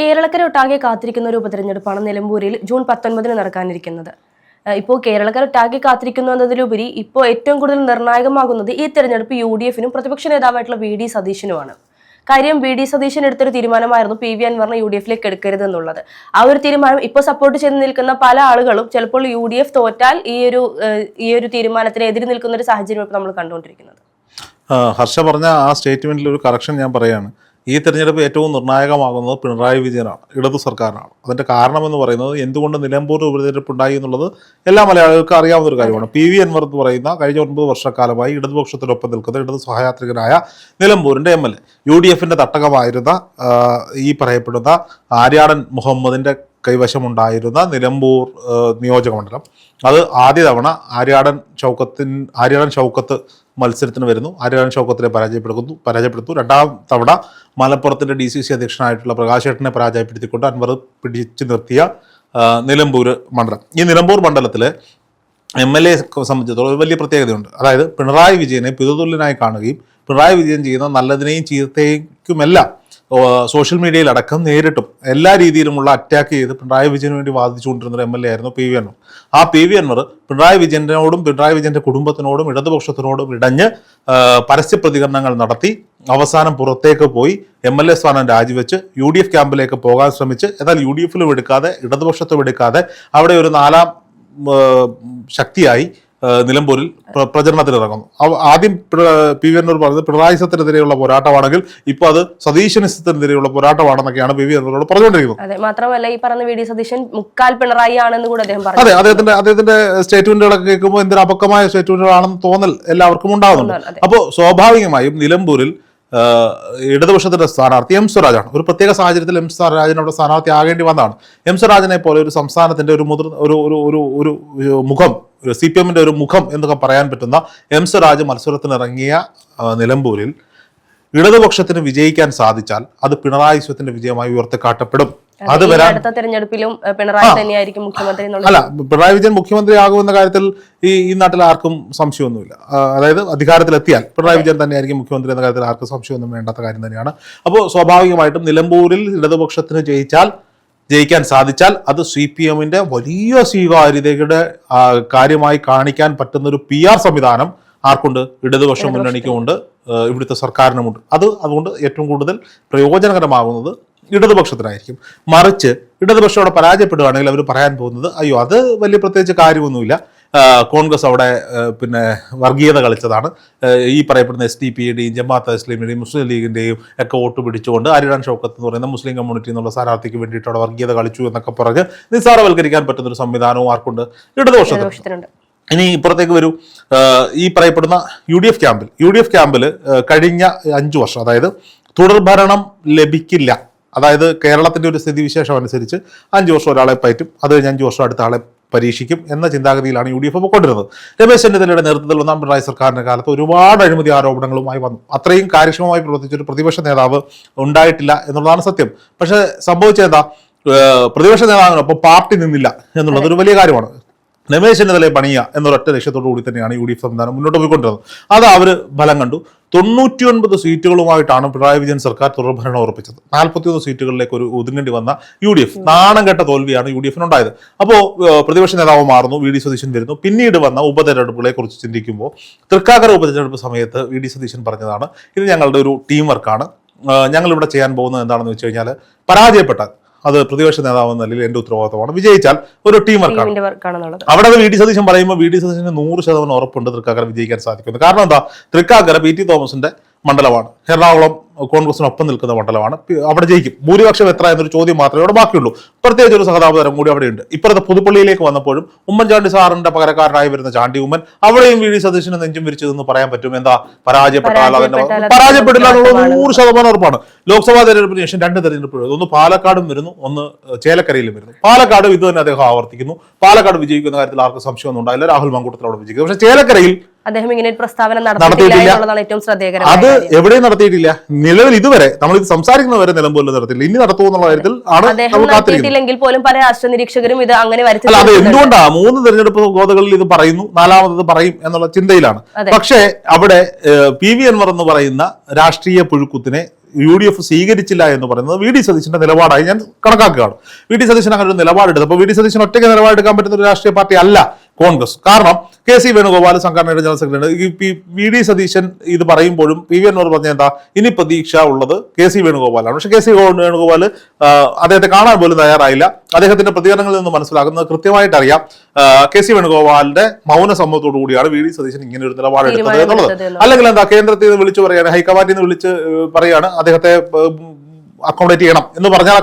കേരളക്കര ഒട്ടാകെ കാത്തിരിക്കുന്ന ഒരു ഉപതെരഞ്ഞെടുപ്പാണ് നിലമ്പൂരിൽ ജൂൺ പത്തൊൻപതിന് നടക്കാനിരിക്കുന്നത്. ഇപ്പോൾ കേരളക്കാർ ഒട്ടാകെ കാത്തിരിക്കുന്നു എന്നതിലുപരി ഇപ്പോൾ ഏറ്റവും കൂടുതൽ നിർണായകമാകുന്നത് ഈ തെരഞ്ഞെടുപ്പ് യു ഡി എഫിനും പ്രതിപക്ഷ നേതാവായിട്ടുള്ള വി ഡി സതീശനുമാണ്. കാര്യം വി ഡി സതീശൻ എടുത്തൊരു തീരുമാനമായിരുന്നു പി വി അൻവറിനെ യു ഡി എഫിലേക്ക് എടുക്കരുത് എന്നുള്ളത്. ആ ഒരു തീരുമാനം ഇപ്പോൾ സപ്പോർട്ട് ചെയ്ത് നിൽക്കുന്ന പല ആളുകളും ചിലപ്പോൾ യു ഡി എഫ് തോറ്റാൽ ഈ ഒരു ഈ ഒരു തീരുമാനത്തിന് എതിര് നിൽക്കുന്ന ഒരു സാഹചര്യം ഇപ്പോൾ നമ്മൾ കണ്ടുകൊണ്ടിരിക്കുന്നത്. ഹർഷ പറഞ്ഞ ആ സ്റ്റേറ്റ്മെന്റിൽ ഒരു കറക്ഷൻ ഞാൻ പറയാണ്. ഈ തെരഞ്ഞെടുപ്പ് ഏറ്റവും നിർണായകമാകുന്നത് പിണറായി വിജയനാണ് ഇടതു സർക്കാരിനാണ്. അതിന്റെ കാരണമെന്ന് പറയുന്നത് എന്തുകൊണ്ട് നിലമ്പൂർ ഉപതെരഞ്ഞെടുപ്പ് ഉണ്ടായി എന്നുള്ളത് എല്ലാ മലയാളികൾക്കും അറിയാവുന്ന ഒരു കാര്യമാണ്. പി വി അൻവർ എന്ന് പറയുന്ന കഴിഞ്ഞ ഒൻപത് വർഷക്കാലമായി ഇടതുപക്ഷത്തിനൊപ്പം നിൽക്കുന്ന ഇടതു സഹയാത്രികനായ നിലമ്പൂരിന്റെ M L A U D എഫിന്റെ തട്ടകമായിരുന്ന ഈ പറയപ്പെടുന്ന ആര്യാടൻ മുഹമ്മദിന്റെ കൈവശമുണ്ടായിരുന്ന നിലമ്പൂർ നിയോജകമണ്ഡലം നിയോജക മണ്ഡലം. അത് ആദ്യ തവണ ആര്യാടൻ ചൗക്കത്തിൻ ആര്യാടൻ ഷൗക്കത്ത് മത്സരത്തിന് വരുന്നു. ആര്യാടൻ ഷോക്കത്തിനെ പരാജയപ്പെടുത്തുന്നു പരാജയപ്പെടുത്തു. രണ്ടാം തവണ മലപ്പുറത്തിന്റെ ഡി സി സി അധ്യക്ഷനായിട്ടുള്ള പ്രകാശേട്ടനെ പരാജയപ്പെടുത്തിക്കൊണ്ട് അൻവർ പിടിച്ചു നിർത്തിയ നിലമ്പൂർ മണ്ഡലം. ഈ നിലമ്പൂർ മണ്ഡലത്തിൽ എം എൽ എ സംബന്ധിച്ചിടത്തോളം ഒരു വലിയ പ്രത്യേകതയുണ്ട്. അതായത് പിണറായി വിജയനെ പിതതുല്യനായി കാണുകയും പിണറായി വിജയൻ ചെയ്യുന്ന നല്ലതിനെയും ചീത്തയ്ക്കുമെല്ലാം സോഷ്യൽ മീഡിയയിൽ അടക്കം നേരിട്ടും എല്ലാ രീതിയിലുമുള്ള അറ്റാക്ക് ചെയ്ത് പിണറായി വിജയന് വേണ്ടി വാദിച്ചുകൊണ്ടിരുന്ന ഒരു എം എൽ എ ആയിരുന്നു പി വി അൻവർ ആ പി വി അൻവർ പിണറായി വിജയനോടും പിണറായി വിജയന്റെ കുടുംബത്തിനോടും ഇടതുപക്ഷത്തിനോടും ഇടഞ്ഞ് പരസ്യ പ്രതികരണങ്ങൾ നടത്തി അവസാനം പുറത്തേക്ക് പോയി എം എൽ എ സ്ഥാനം രാജിവെച്ച് യു ഡി എഫ് ക്യാമ്പിലേക്ക് പോകാൻ ശ്രമിച്ച് എന്നാൽ യു ഡി എഫിലും എടുക്കാതെ ഇടതുപക്ഷത്തും എടുക്കാതെ അവിടെ ഒരു നാലാം ശക്തിയായി നിലമ്പൂരിൽ പ്രചരണത്തിനിറങ്ങുന്നു. ആദ്യം പി വി എന്നോട് പറഞ്ഞത് പിണറായി സത്തിനെതിരെയുള്ള പോരാട്ടമാണെങ്കിൽ ഇപ്പൊ അത് സതീശനിസത്തിനെതിരെയുള്ള പോരാട്ടമാണെന്നൊക്കെയാണ് പി വി എന്നോട് പറഞ്ഞുകൊണ്ടിരിക്കുന്നത്. അതെ മാത്രമല്ല ഈ പറഞ്ഞ വി ഡി സതീശൻ മുക്കാൽ പിണറായി ആണെന്ന് കൂടെ അദ്ദേഹം പറഞ്ഞു. അതെ അദ്ദേഹത്തിന്റെ അദ്ദേഹത്തിന്റെ സ്റ്റേറ്റ്മെന്റുകളൊക്കെ കേൾക്കുമ്പോൾ എന്തൊരു അപക്വമായ സ്റ്റേറ്റ്മെന്റുകളാണെന്ന് തോന്നൽ എല്ലാവർക്കും ഉണ്ടാകുന്നുണ്ട്. അപ്പോൾ സ്വാഭാവികമായും നിലമ്പൂരിൽ ഇടതുപക്ഷത്തിന്റെ സ്ഥാനാർത്ഥി എം സ്വരാജാണ്. ഒരു പ്രത്യേക സാഹചര്യത്തിൽ എം സ്വരാജൻ അവിടെ സ്ഥാനാർത്ഥി ആകേണ്ടി വന്നതാണ്. എം സ്വരാജനെ പോലെ ഒരു സംസ്ഥാനത്തിന്റെ ഒരു മുതിർ ഒരു ഒരു ഒരു ഒരു ഒരു മുഖം ഒരു സി പി എമ്മിന്റെ ഒരു മുഖം എന്നൊക്കെ പറയാൻ പറ്റുന്ന എം സ്വരാജ് മത്സരത്തിനിറങ്ങിയ നിലമ്പൂരിൽ ഇടതുപക്ഷത്തിന് വിജയിക്കാൻ സാധിച്ചാൽ അത് പിണറായി സ്വത്തിന്റെ വിജയമായി ഉയർത്തിക്കാട്ടപ്പെടും. അത് വരാൻ തെരഞ്ഞെടുപ്പിലും പിണറായി തന്നെയായിരിക്കും മുഖ്യമന്ത്രി അല്ല പിണറായി വിജയൻ മുഖ്യമന്ത്രിയാകുമെന്ന കാര്യത്തിൽ ഈ ഈ നാട്ടിൽ ആർക്കും സംശയമൊന്നുമില്ല. അതായത് അധികാരത്തിലെത്തിയാൽ പിണറായി വിജയൻ തന്നെയായിരിക്കും മുഖ്യമന്ത്രി എന്ന കാര്യത്തിൽ ആർക്കും സംശയമൊന്നും വേണ്ടാത്ത കാര്യം തന്നെയാണ്. അപ്പോൾ സ്വാഭാവികമായിട്ടും നിലമ്പൂരിൽ ഇടതുപക്ഷത്തിന് ജയിച്ചാൽ ജയിക്കാൻ സാധിച്ചാൽ അത് സി പി എമ്മിന്റെ വലിയ സ്വീകാര്യതയുടെ കാര്യമായി കാണിക്കാൻ പറ്റുന്ന ഒരു പി ആർ സംവിധാനം ആർക്കുണ്ട്? ഇടതുപക്ഷ മുന്നണിക്കുമുണ്ട്. ഇവിടുത്തെ സർക്കാരിനുമുണ്ട്. അത് അതുകൊണ്ട് ഏറ്റവും കൂടുതൽ പ്രയോജനകരമാകുന്നത് ഇടതുപക്ഷത്തിനായിരിക്കും. മറിച്ച് ഇടതുപക്ഷം അവിടെ പരാജയപ്പെടുകയാണെങ്കിൽ അവർ പറയാൻ പോകുന്നത് അയ്യോ അത് വലിയ പ്രത്യേകിച്ച് കാര്യമൊന്നുമില്ല. കോൺഗ്രസ് അവിടെ പിന്നെ വർഗീയത കളിച്ചതാണ്. ഈ പറയപ്പെടുന്ന എസ് ഡി പിയുടെയും ജമാഅത്ത് ഇസ്ലാമിയുടെയും മുസ്ലിം ലീഗിന്റെയും ഒക്കെ വോട്ട് പിടിച്ചുകൊണ്ട് അരിടാൻ ഷൗക്കത്ത് എന്ന് പറയുന്ന മുസ്ലിം കമ്മ്യൂണിറ്റി എന്നുള്ള സ്ഥാനാർത്ഥിക്ക് വേണ്ടിയിട്ട് അവിടെ വർഗീയത കളിച്ചു എന്നൊക്കെ പറഞ്ഞ് നിസ്സാരവൽക്കരിക്കാൻ പറ്റുന്ന ഒരു സംവിധാനവും ആർക്കുണ്ട്? ഇടതുപക്ഷത്തിന് ഇടതുപക്ഷത്തിനുണ്ട് ഇനി ഇപ്പുറത്തേക്ക് വരൂ. ഈ പറയപ്പെടുന്ന യു ഡി എഫ് ക്യാമ്പിൽ. യു ഡി എഫ് ക്യാമ്പിൽ കഴിഞ്ഞ അഞ്ചു വർഷം അതായത് തുടർഭരണം ലഭിക്കില്ല. അതായത് കേരളത്തിന്റെ ഒരു സ്ഥിതിവിശേഷം അനുസരിച്ച് അഞ്ച് വർഷം ഒരാളെ പറ്റും അത് കഴിഞ്ഞ് അഞ്ചു വർഷം അടുത്ത ആളെ പരീക്ഷിക്കും എന്ന ചിന്താഗതിയിലാണ് യു ഡി എഫ് പോയിക്കൊണ്ടിരുന്നത്. രമേശ് ചെന്നിത്തലയുടെ നേതൃത്വത്തിൽ ഒന്നാം പിണറായി സർക്കാരിന്റെ കാലത്ത് ഒരുപാട് അഴിമതി ആരോപണങ്ങളുമായി വന്നു. അത്രയും കാര്യക്ഷമമായി പ്രവർത്തിച്ച ഒരു പ്രതിപക്ഷ നേതാവ് ഉണ്ടായിട്ടില്ല എന്നുള്ളതാണ് സത്യം. പക്ഷേ സംഭവിച്ചത് എന്താ? പ്രതിപക്ഷ നേതാവിനൊപ്പം പാർട്ടി നിന്നില്ല എന്നുള്ളത് ഒരു വലിയ കാര്യമാണ്. രമേശ് ചെന്നിത്തലയെ പണിയുക എന്നൊരൊറ്റ ലക്ഷ്യത്തോടു കൂടി തന്നെയാണ് യു ഡി എഫ് സംവിധാനം മുന്നോട്ട് പോയിക്കൊണ്ടിരുന്നത്. അത് അവർ ഫലം കണ്ടു. തൊണ്ണൂറ്റിയൊൻപത് സീറ്റുകളുമായിട്ടാണ് പിണറായി വിജയൻ സർക്കാർ തുടർഭരണം ഉറപ്പിച്ചത്. നാൽപ്പത്തിയൊന്ന് സീറ്റുകളിലേക്ക് ഒരു ഒതുങ്ങേണ്ടി വന്ന യു ഡി എഫ് നാണം കെട്ട തോൽവിയാണ് യു ഡി എഫിനുണ്ടായത് അപ്പോൾ പ്രതിപക്ഷ നേതാവ് മാറുന്നു വി ഡി സതീശൻ വരുന്നു. പിന്നീട് വന്ന ഉപതെരഞ്ഞെടുപ്പുകളെ കുറിച്ച് ചിന്തിക്കുമ്പോൾ തൃക്കാക്കര ഉപതെരഞ്ഞെടുപ്പ് സമയത്ത് വി ഡി സതീശൻ പറഞ്ഞതാണ് ഇത് ഞങ്ങളുടെ ഒരു ടീം വർക്കാണ്. ഞങ്ങളിവിടെ ചെയ്യാൻ പോകുന്നത് എന്താണെന്ന് വെച്ച് കഴിഞ്ഞാൽ പരാജയപ്പെട്ടാൽ അത് പ്രതിപക്ഷ നേതാവ് എന്ന നിലയിൽ എന്റെ ഉത്തരവാദിത്തമാണ്. വിജയിച്ചാൽ ഒരു ടീം വർക്കാണ് അവിടെ അത് വി ഡി സതീശൻ പറയുമ്പോൾ വി ഡി സതീശന് നൂറ് ശതമാനം ഉറപ്പുണ്ട് തൃക്കാക്കര വിജയിക്കാൻ സാധിക്കുന്നത് കാരണം എന്താ? തൃക്കാക്കര പി ടി തോമസിന്റെ മണ്ഡലമാണ്. എറണാകുളം കോൺഗ്രസിനൊപ്പം നിൽക്കുന്ന മണ്ഡലമാണ്. അവിടെ ജയിക്കും. ഭൂരിപക്ഷം എത്ര എന്നൊരു ചോദ്യം മാത്രമേ അവിടെ ബാക്കിയുള്ളൂ. പ്രത്യേകിച്ച് ഒരു സഹതാപതരം കൂടി അവിടെയുണ്ട്. ഇപ്പുറത്തെ പുതുപ്പള്ളിയിലേക്ക് വന്നപ്പോഴും ഉമ്മൻചാണ്ടി സാറിന്റെ പകരക്കാരനായി വരുന്ന ചാണ്ടി ഉമ്മൻ അവിടെയും വി. ഡി സതീശന് നെഞ്ചും വിരിച്ചതെന്ന് പറയാൻ പറ്റും. എന്താ? പരാജയപ്പെട്ടാൽ അതിന്റെ പരാജയപ്പെടില്ല എന്നുള്ളത് നൂറ് ശതമാനം ഉറപ്പാണ്. ലോക്സഭാ തെരഞ്ഞെടുപ്പിന് ശേഷം രണ്ട് തെരഞ്ഞെടുപ്പ് ഒന്ന് പാലക്കാടും വരുന്നു. ഒന്ന് ചേലക്കരയിലും വരുന്നു. പാലക്കാട് ഇത് തന്നെ അദ്ദേഹം ആവർത്തിക്കുന്നു. പാലക്കാട് വിജയിക്കുന്ന കാര്യത്തിൽ ആർക്കും സംശയമൊന്നും ഉണ്ടായില്ല. രാഹുൽ മങ്കൂട്ടത്തിൽ അവിടെ വിജയിക്കുന്നു. പക്ഷേ ചേലക്കരയിൽ അദ്ദേഹം ഇങ്ങനെ ഒരു പ്രസ്താവന നടത്തിയിട്ടില്ല. എന്നുള്ളതാണ് ഏറ്റവും ശ്രദ്ധേയകരം അത്. എവിടെയും നടത്തിയിട്ടില്ല. നിലവിൽ ഇതുവരെ നമ്മൾ ഇത് സംസാരിക്കുന്നവരെ നിലമ്പോലും നടത്തില്ല ഇനി നടത്തുമോ എന്നുള്ള കാര്യത്തിൽ അദ്ദേഹം നടത്തിയിട്ടില്ലെങ്കിൽ പോലും പല രാഷ്ട്രീയ നിരീക്ഷകരും ഇത് അങ്ങനെ വരച്ചു അത് എന്തുകൊണ്ടാ? മൂന്ന് തെരഞ്ഞെടുപ്പ് ഗോതകളിൽ ഇത് പറയുന്നു നാലാമത് പറയും എന്നുള്ള ചിന്തയിലാണ്. പക്ഷേ അവിടെ പി വി അൻവർ എന്ന് പറയുന്ന രാഷ്ട്രീയ പുഴുക്കുത്തിനെ യു ഡി എഫ് സ്വീകരിച്ചില്ല എന്ന് പറയുന്നത് വി ഡി സതീശന്റെ നിലപാടായി ഞാൻ കണക്കാക്കുകയാണ്. വി ഡി സതീശൻ അങ്ങനെ ഒരു നിലപാടെടുത്തു. അപ്പോൾ വി ഡി സതീശൻ ഒറ്റയ്ക്ക് നിലപാടെടുക്കാൻ പറ്റുന്ന ഒരു രാഷ്ട്രീയ പാർട്ടി അല്ല. കോൺഗ്രസ്. കാരണം കെ സി വേണുഗോപാൽ സംഘടനയുടെ general secretary V D Satheesan ഇത് പറയുമ്പോഴും പി വി എന്നോട് പറഞ്ഞ എന്താ ഇനി പ്രതീക്ഷ ഉള്ളത് കെ സി വേണുഗോപാലാണ്. പക്ഷെ കെ സി വേണുഗോപാൽ അദ്ദേഹത്തെ കാണാൻ പോലും തയ്യാറായില്ല. അദ്ദേഹത്തിന്റെ പ്രതികരണങ്ങളിൽ നിന്ന് മനസ്സിലാക്കുന്നത് കൃത്യമായിട്ട് അറിയാം. കെ സി വേണുഗോപാലിന്റെ മൗന സമ്മതത്തോടു കൂടിയാണ് വി ഡി സതീശൻ ഇങ്ങനെ ഒരു നിലപാടെടുത്തത് എന്നുള്ളത്. അല്ലെങ്കിൽ എന്താ കേന്ദ്രത്തിൽ നിന്ന് വിളിച്ചു പറയാണ് ഹൈക്കമാൻഡിൽ നിന്ന് വിളിച്ച് പറയാണ് അദ്ദേഹത്തെ അക്കോമഡേറ്റ് ചെയ്യണം എന്ന് പറഞ്ഞാൽ